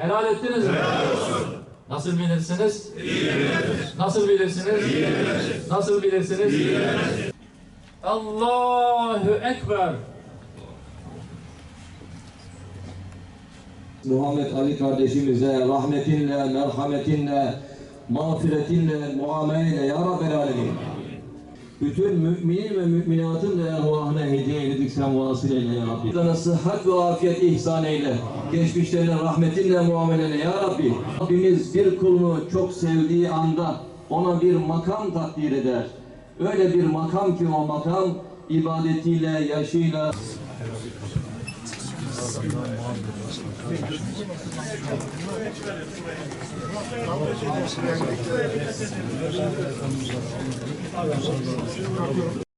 Helal ettiniz mi? Nasıl bilirsiniz? Nasıl bilirsiniz? Nasıl bilirsiniz? Allahu Ekber. Muhammed Ali kardeşimize rahmetinle, merhametinle, mağfiretinle, muameleyle ya Rabbel Alemin. Bütün müminin ve müminatın da ervahına hediye edildik sen vasıl eyle ya Rabbi. Sana sıhhat ve afiyet ihsan eyle. Geçmişlerine rahmetinle muameleyle ya Rabbi. Rabbimiz bir kulunu çok sevdiği anda ona bir makam takdir eder. Öyle bir makam ki o makam ibadetiyle, yaşıyla, Allah'tan muhabbet etsin.